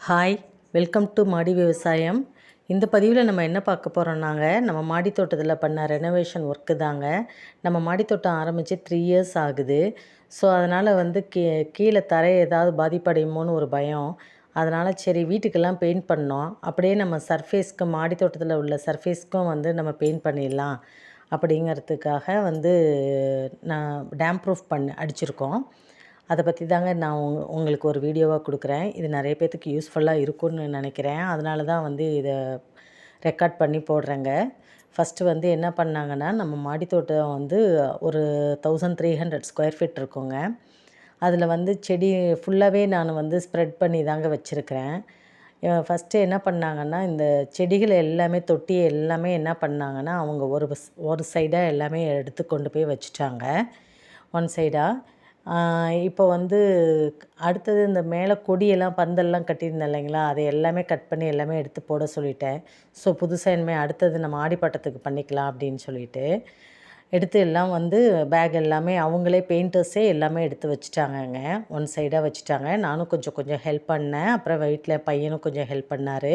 Hi welcome to மாடி விவசாயம் இந்த பதிவில் நம்ம என்ன பார்க்க போகிறோம்னாங்க நம்ம மாடி தோட்டத்தில் பண்ண ரெனோவேஷன் ஒர்க்கு தாங்க. நம்ம மாடி தோட்டம் ஆரம்பித்து த்ரீ இயர்ஸ் ஆகுது. ஸோ அதனால் வந்து கீ கீழே தரை ஏதாவது பாதிப்படையுமோன்னு ஒரு பயம். அதனால் சரி வீட்டுக்கெல்லாம் பெயிண்ட் பண்ணோம். அப்படியே நம்ம சர்ஃபேஸ்க்கு மாடி தோட்டத்தில் உள்ள சர்ஃபேஸ்க்கும் வந்து நம்ம பெயிண்ட் பண்ணிடலாம். அப்படிங்கிறதுக்காக வந்து நான் டேம் ப்ரூஃப் பண்ண அடிச்சிருக்கோம். அதை பற்றி தாங்க நான் உங் உங்களுக்கு ஒரு வீடியோவாக கொடுக்குறேன். இது நிறைய பேர்த்துக்கு யூஸ்ஃபுல்லாக இருக்கும்னு நினைக்கிறேன். அதனால தான் வந்து இதை ரெக்கார்ட் பண்ணி போடுறேங்க. ஃபஸ்ட்டு வந்து என்ன பண்ணாங்கன்னா நம்ம மாடித்தோட்டம் வந்து ஒரு thousand three hundred square feet இருக்குங்க. அதில் வந்து செடி ஃபுல்லாகவே நான் வந்து ஸ்ப்ரெட் பண்ணி தாங்க வச்சுருக்கிறேன். ஃபஸ்ட்டு என்ன பண்ணாங்கன்னா இந்த செடிகள் எல்லாமே தொட்டி எல்லாமே என்ன பண்ணாங்கன்னா அவங்க ஒரு ஒரு சைடாக எல்லாமே எடுத்து கொண்டு போய் வச்சுட்டாங்க. ஒன் சைடாக இப்போ வந்து அடுத்தது இந்த மேலே கொடியெல்லாம் பந்தல்லாம் கட்டியிருந்தேன் இல்லைங்களா? அதை எல்லாமே கட் பண்ணி எல்லாமே எடுத்து போட சொல்லிட்டேன். ஸோ புதுசாக இனிமேல் அடுத்தது நம்ம ஆடிப்பட்டத்துக்கு பண்ணிக்கலாம் அப்படின்னு சொல்லிட்டு எடுத்து எல்லாம் வந்து பேக் எல்லாமே அவங்களே பெயிண்டர்ஸே எல்லாமே எடுத்து வச்சுட்டாங்கங்க. ஒன் சைடாக வச்சுட்டாங்க. நானும் கொஞ்சம் கொஞ்சம் ஹெல்ப் பண்ணேன். அப்புறம் வீட்டில் பையனும் கொஞ்சம் ஹெல்ப் பண்ணார்.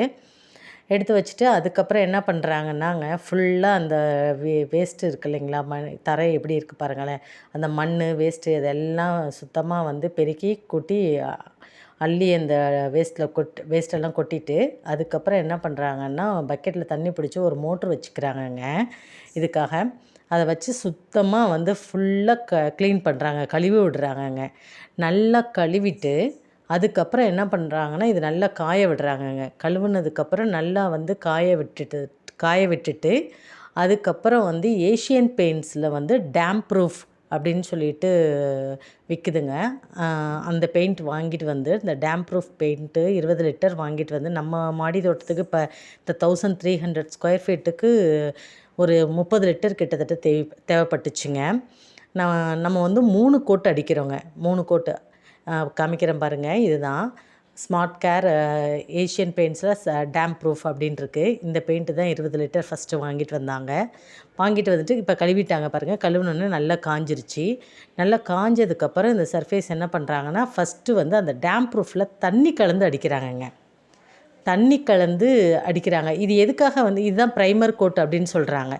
எடுத்து வச்சுட்டு அதுக்கப்புறம் என்ன பண்ணுறாங்கன்னாங்க ஃபுல்லாக அந்த வே வேஸ்ட்டு இருக்கு இல்லைங்களா? மண் தரை எப்படி இருக்குது பாருங்களேன். அந்த மண் வேஸ்ட்டு இதெல்லாம் சுத்தமாக வந்து பெருக்கி கொட்டி அள்ளி அந்த வேஸ்ட்டில் கொட் வேஸ்ட்டெல்லாம் கொட்டிட்டு அதுக்கப்புறம் என்ன பண்ணுறாங்கன்னா பக்கெட்டில் தண்ணி பிடிச்சி ஒரு மோட்ரு வச்சுக்கிறாங்கங்க. இதுக்காக அதை வச்சு சுத்தமாக வந்து ஃபுல்லாக க க்ளீன் பண்ணுறாங்க கழுவி விடுறாங்கங்க. நல்லா கழுவிட்டு அதுக்கப்புறம் என்ன பண்ணுறாங்கன்னா இது நல்லா காய விடுறாங்கங்க. கழுவுனதுக்கப்புறம் நல்லா வந்து காய விட்டுட்டு காய விட்டுட்டு அதுக்கப்புறம் வந்து ஏஷியன் பெயிண்ட்ஸில் வந்து டேம் ப்ரூஃப் அப்படின்னு சொல்லிட்டு விற்குதுங்க அந்த பெயிண்ட் வாங்கிட்டு வந்து இந்த டேம் ப்ரூஃப் பெயிண்ட்டு இருபது லிட்டர் வாங்கிட்டு வந்து நம்ம மாடி தோட்டத்துக்கு இப்போ இந்த தௌசண்ட் த்ரீ ஹண்ட்ரட் ஸ்கொயர் ஃபீட்டுக்கு ஒரு முப்பது லிட்டர் கிட்டத்தட்ட தேவை தேவைப்பட்டுச்சுங்க. நான் நம்ம வந்து மூணு கோட்டு அடிக்கிறோங்க. மூணு கோட்டு. காமிக்கிறேன் பாருங்கள் இதுதான். ஸ்மார்ட் கேர் ஏஷியன் பெயிண்ட்ஸில் டேம் ப்ரூஃப் அப்படின்னு இருக்கு இந்த பெயிண்ட்டு தான் இருபது லிட்டர் ஃபஸ்ட்டு வாங்கிட்டு வந்தாங்க. வாங்கிட்டு வந்துட்டு இப்போ கழுவிட்டாங்க பாருங்கள் கழுவுனோடனே நல்லா காஞ்சிருச்சு. நல்லா காஞ்சதுக்கப்புறம் இந்த சர்ஃபேஸ் என்ன பண்ணுறாங்கன்னா ஃபஸ்ட்டு வந்து அந்த டேம் ப்ரூஃபில் தண்ணி கலந்து அடிக்கிறாங்கங்க. தண்ணி கலந்து அடிக்கிறாங்க. இது எதுக்காக வந்து இதுதான் ப்ரைமர் கோட் அப்படின்னு சொல்கிறாங்க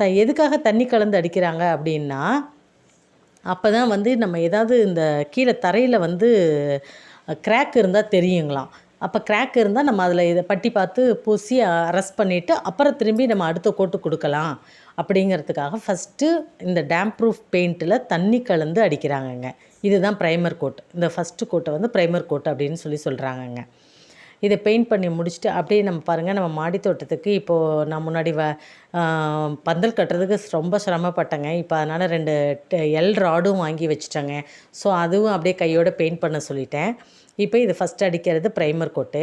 த எதுக்காக தண்ணி கலந்து அடிக்கிறாங்க அப்படின்னா அப்போ தான் வந்து நம்ம ஏதாவது இந்த கீழே தரையில் வந்து கிராக் இருந்தால் தெரியுங்களாம். அப்போ கிராக் இருந்தால் நம்ம அதில் இதை பட்டி பார்த்து பூசி அரெஸ்ட் பண்ணிவிட்டு அப்புறம் திரும்பி நம்ம அடுத்த கோட்டு கொடுக்கலாம். அப்படிங்கிறதுக்காக ஃபஸ்ட்டு இந்த டேம் ப்ரூஃப் பெயிண்ட்டில் தண்ணி கலந்து அடிக்கிறாங்கங்க. இதுதான் ப்ரைமர் கோட் இந்த ஃபஸ்ட்டு கோட்டை வந்து ப்ரைமர் கோட் அப்படின்னு சொல்லி சொல்கிறாங்கங்க இதை பெயிண்ட் பண்ணி முடிச்சுட்டு அப்படியே நம்ம பாருங்கள் நம்ம மாடி தோட்டத்துக்கு இப்போது நான் முன்னாடி வ பந்தல் கட்டுறதுக்கு ரொம்ப சிரமப்பட்டேங்க. இப்போ அதனால் ரெண்டு எல் ராடும் வாங்கி வச்சுட்டேங்க. ஸோ அதுவும் அப்படியே கையோட பெயிண்ட் பண்ண சொல்லிட்டேன். இப்போ இது ஃபஸ்ட் அடிக்கிறது ப்ரைமர் கோட்டு.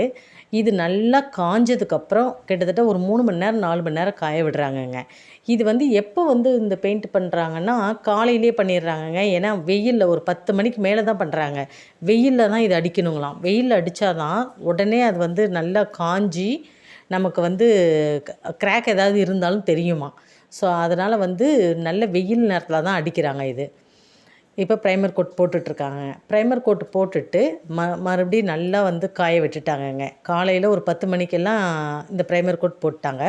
இது நல்லா காஞ்சதுக்கப்புறம் கிட்டத்தட்ட ஒரு மூணு மணி நேரம் நாலு மணி நேரம் காய விடுறாங்கங்க. இது வந்து எப்போ வந்து இந்த பெயிண்ட் பண்ணுறாங்கன்னா காலையிலே பண்ணிடுறாங்கங்க. ஏன்னா வெயிலில் ஒரு பத்து மணிக்கு மேலே தான் பண்ணுறாங்க வெயிலில் தான் இது அடிக்கணுங்களாம். வெயிலில் அடித்தாதான் உடனே அது வந்து நல்லா காஞ்சி நமக்கு வந்து கிராக் ஏதாவது இருந்தாலும் தெரியுமா ஸோ அதனால் வந்து நல்ல வெயில் நேரத்தில் தான் அடிக்கிறாங்க இது. இப்போ ப்ரைமர் கோட் போட்டுட்ருக்காங்க. ப்ரைமர் கோட் போட்டுட்டு ம மறுபடியும் நல்லா வந்து காய விட்டுட்டாங்கங்க. காலையில் ஒரு பத்து மணிக்கெல்லாம் இந்த ப்ரைமர் கோட் போட்டாங்க.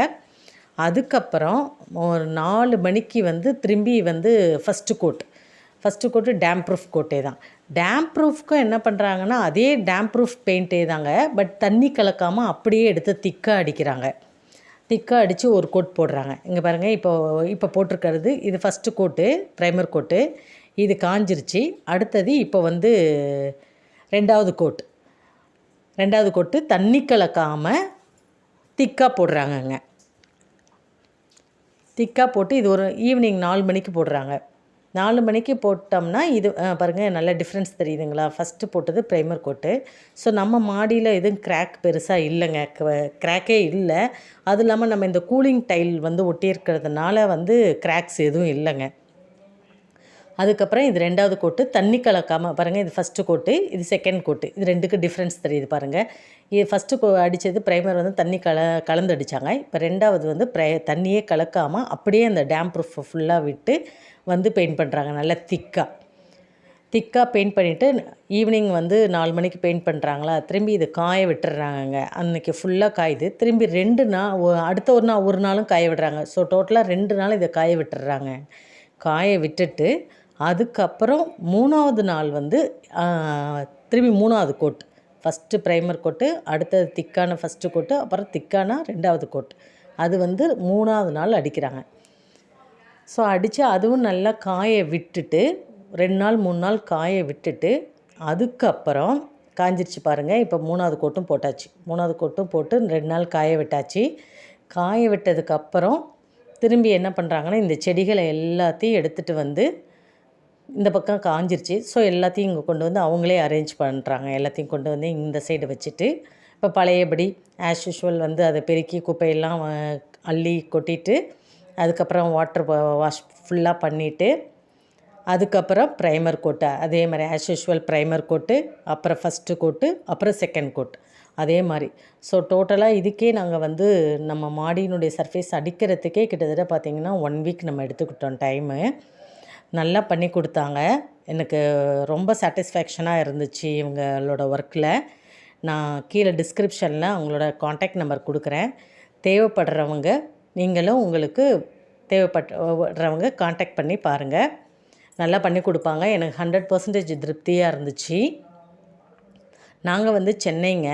அதுக்கப்புறம் ஒரு நாலு மணிக்கு வந்து திரும்பி வந்து first coat first coat damp proof Kotte தான். டேம் ப்ரூஃப்க்கும் என்ன பண்ணுறாங்கன்னா அதே டேம் ப்ரூஃப் பெயிண்டே தாங்க பட் தண்ணி கலக்காமல் அப்படியே எடுத்து திக்காக அடிக்கிறாங்க. திக்காக அடித்து ஒரு கோட் போடுறாங்க. இங்கே பாருங்கள் இப்போ இப்போ போட்டிருக்கிறது இது ஃபஸ்ட்டு கோட்டு ப்ரைமர் கோட்டு இது காஞ்சிருச்சு. அடுத்தது இப்போ வந்து ரெண்டாவது கோட் ரெண்டாவது கோட்டு தண்ணி கலக்காமல் திக்காக போடுறாங்கங்க. திக்காக போட்டு இது ஒரு ஈவினிங் நாலு மணிக்கு போடுறாங்க. நாலு மணிக்கு போட்டோம்னா இது பாருங்கள் நல்ல டிஃப்ரென்ஸ் தெரியுதுங்களா? ஃபஸ்ட்டு போட்டது ப்ரைமர் கோட்டு. ஸோ நம்ம மாடியில் எதுவும் கிராக் பெருசாக இல்லைங்க. கிராக்கே இல்லை. அது இல்லாமல் நம்ம இந்த கூலிங் டைல் வந்து ஒட்டியிருக்கிறதுனால வந்து கிராக்ஸ் எதுவும் இல்லைங்க. அதுக்கப்புறம் இது ரெண்டாவது கோட்டு தண்ணி கலக்காமல் பாருங்கள் இது ஃபஸ்ட்டு கோட்டு இது செகண்ட் கோட்டு. இது ரெண்டுக்கு டிஃப்ரென்ஸ் தெரியுது பாருங்கள் இது ஃபஸ்ட்டு கோ அடித்தது ப்ரைமர் வந்து தண்ணி கல கலந்து அடித்தாங்க இப்போ ரெண்டாவது வந்து ப்ரை தண்ணியே கலக்காமல் அப்படியே அந்த டேம் ப்ரூஃப் ஃபுல்லாக விட்டு வந்து பெயிண்ட் பண்ணுறாங்க நல்லா திக்காக திக்காக பெயிண்ட் பண்ணிவிட்டு ஈவினிங் வந்து நாலு மணிக்கு பெயிண்ட் பண்ணுறாங்களா திரும்பி இது காய விட்டுறாங்கங்க. அன்றைக்கி ஃபுல்லாக காயுது. திரும்பி ரெண்டு நாள் அடுத்த ஒரு நாள் ஒரு நாளும் காய விடுறாங்க. ஸோ டோட்டலாக ரெண்டு நாள் இதை காய விட்டுறாங்க. காய விட்டுட்டு அதுக்கப்புறம் மூணாவது நாள் வந்து திரும்பி மூணாவது கோட் ஃபஸ்ட்டு ப்ரைமர் கோட்டு அடுத்தது திக்கான ஃபஸ்ட்டு கோட்டு அப்புறம் திக்கான ரெண்டாவது கோட் அது வந்து மூணாவது நாள் அடிக்கிறாங்க. ஸோ அடித்து அதுவும் நல்லா காய விட்டுட்டு ரெண்டு நாள் மூணு நாள் காய விட்டுட்டு அதுக்கப்புறம் காஞ்சிருச்சு பாருங்கள் இப்போ மூணாவது கோட்டும் போட்டாச்சு. மூணாவது கோட்டும் போட்டு ரெண்டு நாள் காய விட்டாச்சு. காய விட்டதுக்கப்புறம் திரும்பி என்ன பண்ணுறாங்கன்னா இந்த செடிகளை எல்லாத்தையும் எடுத்துகிட்டு வந்து இந்த பக்கம் காஞ்சிருச்சு. ஸோ எல்லாத்தையும் இங்கே கொண்டு வந்து அவங்களே அரேஞ்ச் பண்ணுறாங்க எல்லாத்தையும் கொண்டு வந்து இந்த சைடு வச்சுட்டு இப்போ பழையபடி ஆஸ் யூஷுவல் வந்து அதை பெருக்கி குப்பையெல்லாம் அள்ளி கொட்டிட்டு அதுக்கப்புறம் வாட்டர் வாஷ் ஃபுல்லாக பண்ணிவிட்டு அதுக்கப்புறம் ப்ரைமர் கோட்டு அதே மாதிரி ஆஸ் யூஷுவல் ப்ரைமர் கோட்டு அப்புறம் ஃபஸ்ட்டு கோட்டு அப்புறம் செகண்ட் கோட் அதே மாதிரி. ஸோ டோட்டலாக இதுக்கே நாங்கள் வந்து நம்ம மாடியினுடைய சர்ஃபேஸ் அடிக்கிறதுக்கே கிட்டத்தட்ட பார்த்திங்கன்னா ஒன் வீக் நம்ம எடுத்துக்கிட்டோம் டைமு நல்லா பண்ணி கொடுத்தாங்க. எனக்கு ரொம்ப சாட்டிஸ்ஃபேக்ஷனாக இருந்துச்சு இவங்களோட ஒர்க்கில் நான் கீழே டிஸ்கிரிப்ஷனில் அவங்களோட காண்டாக்ட் நம்பர் கொடுக்குறேன். தேவைப்படுறவங்க நீங்களும் உங்களுக்கு தேவைப்படுறவங்க காண்டாக்ட் பண்ணி பாருங்கள் நல்லா பண்ணி கொடுப்பாங்க. எனக்கு ஹண்ட்ரட் பர்சன்டேஜ் திருப்தியாக இருந்துச்சு. நாங்கள் வந்து சென்னைங்க.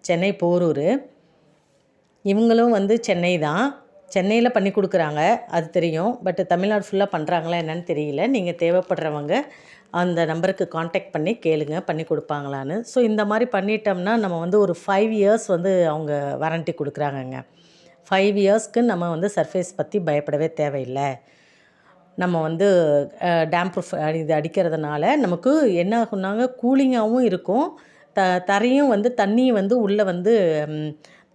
சென்னை போரூர். இவங்களும் வந்து சென்னை தான். சென்னையில் பண்ணி கொடுக்குறாங்க அது தெரியும். பட் தமிழ்நாடு ஃபுல்லாக பண்ணுறாங்களா என்னன்னு தெரியல. நீங்கள் தேவைப்படுறவங்க அந்த நம்பருக்கு காண்டாக்ட் பண்ணி கேளுங்க பண்ணி கொடுப்பாங்களான்னு. ஸோ இந்த மாதிரி பண்ணிட்டோம்னா நம்ம வந்து ஒரு ஃபைவ் இயர்ஸ் வந்து அவங்க வாரண்ட்டி கொடுக்குறாங்கங்க. ஃபைவ் இயர்ஸ்க்கு நம்ம வந்து சர்ஃபேஸ் பற்றி பயப்படவே தேவையில்லை. நம்ம வந்து டேம் ப்ரூஃப் இது அடிக்கிறதுனால நமக்கு என்ன ஆகுனாங்க கூலிங்காகவும் இருக்கும். த தரையும் வந்து தண்ணி வந்து உள்ளே வந்து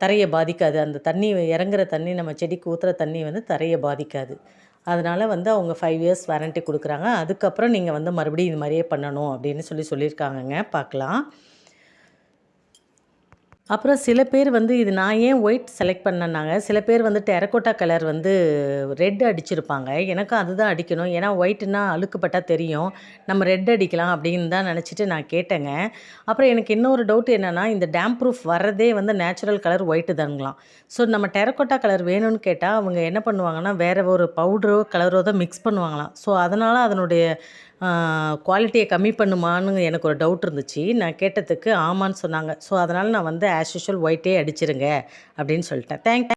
தரையை பாதிக்காது. அந்த தண்ணி இறங்குற தண்ணி நம்ம செடிக்கு ஊற்றுற தண்ணி வந்து தரையை பாதிக்காது. அதனால் வந்து அவங்க ஃபைவ் இயர்ஸ் வாரண்ட்டி கொடுக்குறாங்க. அதுக்கப்புறம் நீங்கள் வந்து மறுபடியும் இது மாதிரியே பண்ணணும் அப்படின்னு சொல்லி சொல்லியிருக்காங்கங்க. பார்க்கலாம். அப்புறம் சில பேர் வந்து இது நான் ஏன் ஒயிட் செலக்ட் பண்ணேன்னாங்க. சில பேர் வந்து டெரக்கோட்டா கலர் வந்து ரெட் அடிச்சிருப்பாங்க. எனக்கு அதுதான் அடிக்கணும். ஏன்னா ஒயிட்னா அழுக்குப்பட்டா தெரியும். நம்ம ரெட் அடிக்கலாம் அப்படின்னு தான் நினச்சிட்டு நான் கேட்டேங்க. அப்புறம் எனக்கு இன்னொரு டவுட் என்னென்னா இந்த டேம் ப்ரூஃப் வர்றதே வந்து நேச்சுரல் கலர் ஒயிட்டு தானுங்களாம். ஸோ நம்ம டெரக்கோட்டா கலர் வேணும்னு கேட்டால் அவங்க என்ன பண்ணுவாங்கன்னா வேறு ஒரு பவுடரோ கலரோ தான் மிக்ஸ் பண்ணுவாங்களாம். ஸோ அதனால் அதனுடைய குவாலிட்டியை கம்மி பண்ணுமான்னு எனக்கு ஒரு டவுட் இருந்துச்சு. நான் கேட்டதுக்கு ஆமான்னு சொன்னாங்க. ஸோ அதனால் நான் வந்து ஆஸ் யூஷுவல் ஒயிட்டே அடிச்சிருங்க அப்படின்னு சொல்லிட்டேன். தேங்க்